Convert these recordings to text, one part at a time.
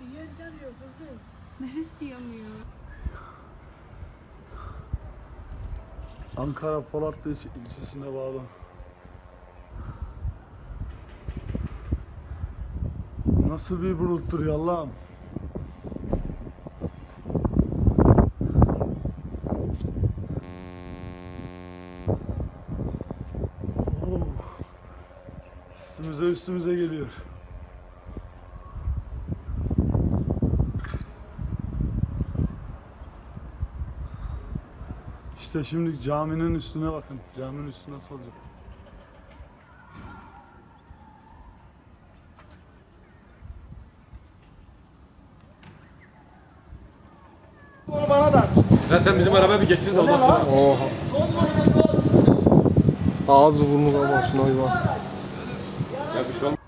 Bir yer yanıyor kızım. Neresi yanıyor? Ankara Polatlı il- ilçesine bağlı. Nasıl bir buluttur ya Allah'ım. Üstümüze üstümüze geliyor. İşte şimdi caminin üstüne bakın. Caminin üstü nasıl olacak? Onu bana da. Ya sen bizim arabaya bir geçir de ondan sonra. Oha. Ağzı burnu bir bak. Ya bir şey olmaz.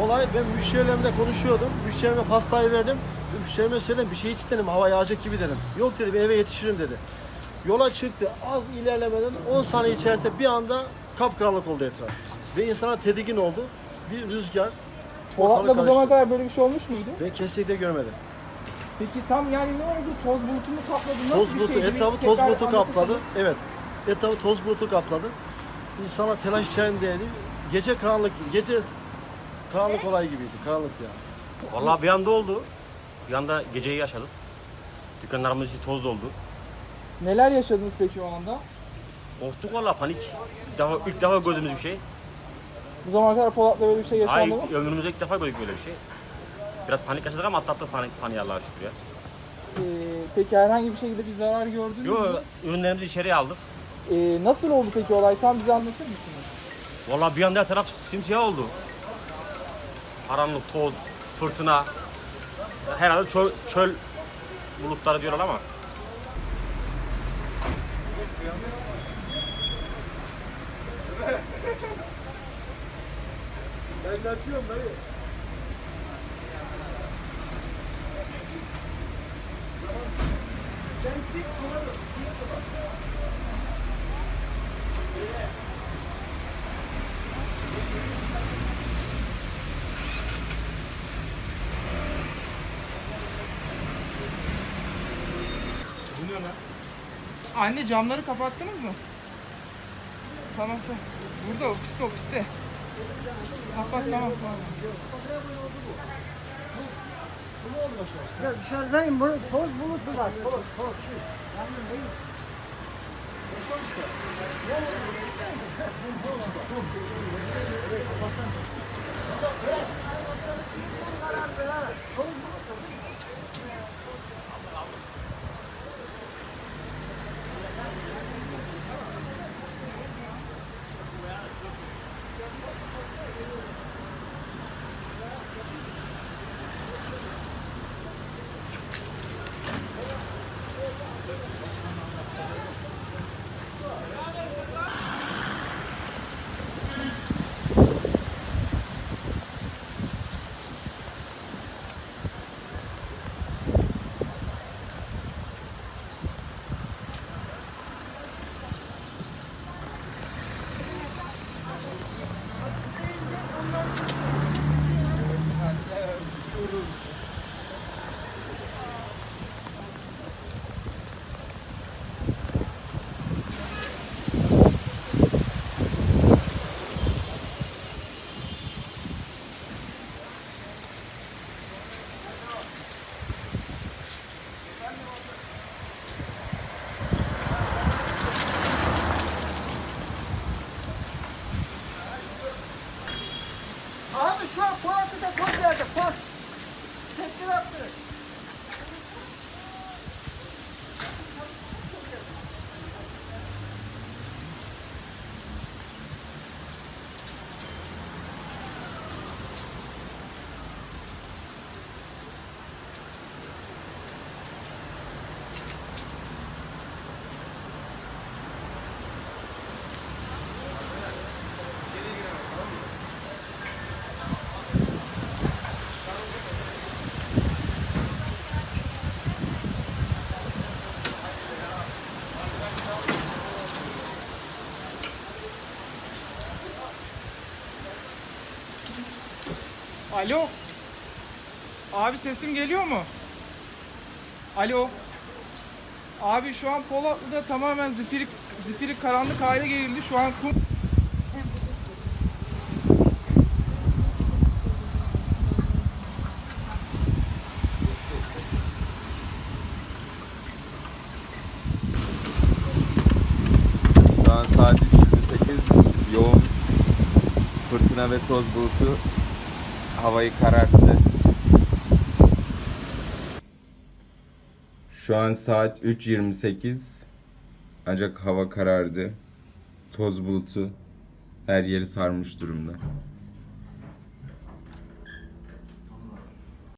Olay ben müşterilerimle konuşuyordum. Müşterime pastayı verdim. Müşterime söyledim bir şey iç dedim hava yağacak gibi dedim. Yok dedi eve yetişirim dedi. Yola çıktı az ilerlemeden 10 saniye içerisinde bir anda kapkaranlık oldu etraf. Ve insana tedirgin oldu. Bir rüzgar. Polat'la bu zamana kadar böyle bir şey olmuş muydu? Ben kesinlikle görmedim. Peki tam yani ne oldu? Toz bulutu mu kapladı? Nasıl Toz bir bulutu, şeydi? Bir etrafı toz bulutu kapladı. Evet. Etrafı toz bulutu kapladı. İnsana telaş içerisindeydi. Gece karanlık, gece karanlık olay gibiydi. Karanlık yani. Vallahi bir anda oldu. Bir anda geceyi yaşadık. Dükkanlarımız içi toz doldu. Neler yaşadınız peki o anda? Korktuk vallahi panik. İlk defa, ilk defa gördüğümüz bir şey. Bu zamana kadar Polat'la böyle bir şey Ay, yaşandı mı? ömrümüzde ilk defa gördük böyle bir şey. Biraz panik yaşadık ama atlattık panik, paniği Allah'a şükür ya. Ee, peki herhangi bir şekilde bir zarar gördünüz mü? Yo, ürünlerimizi içeriye aldık. Ee, nasıl oldu peki olay? Tam bize anlatır mısınız? Vallahi bir anda her taraf simsiyah oldu. Karanlık, toz, fırtına. Herhalde çöl, çöl bulutları diyorlar ama. kamyona. Anne camları kapattınız mı? Tamam tamam. Burada ofiste ofiste. Kapat tamam tamam. Ya dışarıdayım. Bunu, toz bulusu var. Toz, toz. Yandım değil. Ne oldu? Şu an Polat'ı da top verdi. Pas. Tekrar attı. Alo. Abi sesim geliyor mu? Alo. Abi şu an Polatlı'da tamamen zifiri, zifiri karanlık hale geldi. Şu an kum Şu an saat 28 yoğun fırtına ve toz bulutu havayı kararttı. Şu an saat 3.28 ancak hava karardı. Toz bulutu her yeri sarmış durumda.